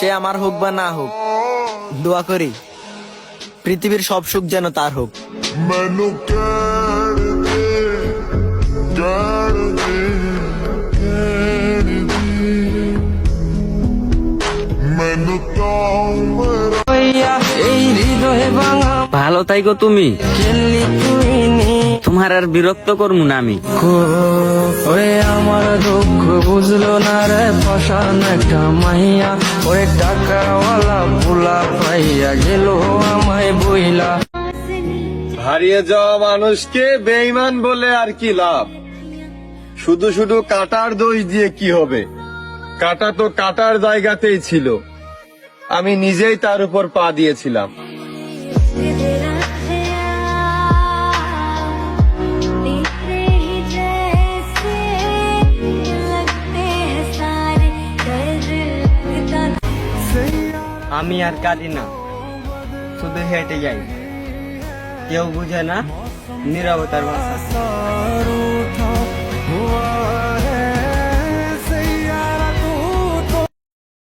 সে আমার হোক বা না হোক দোয়া করি পৃথিবীর সব সুখ যেন তার হোক। ভালো তাই গো তুমি। তোমার আর বিরক্ত করমু না আমি। দুঃখ বুঝলো না রে ফসান একটা মাইয়া। ওরে টাকাওয়ালা পুলা পাইয়া গেল আমায় বইলা। হারিয়ে যাওয়া মানুষকে বেইমান বলে আর কি লাভ? শুধু শুধু কাটার দই দিয়ে কি হবে? কাটা তো কাটার জায়গাতেই ছিল। আমি নিজেই তার উপর পা দিয়েছিলাম। আমি আর কাঁদি না শুধু হেঁটে যাই। কেউ বুঝে না নিরবতার ভাষা।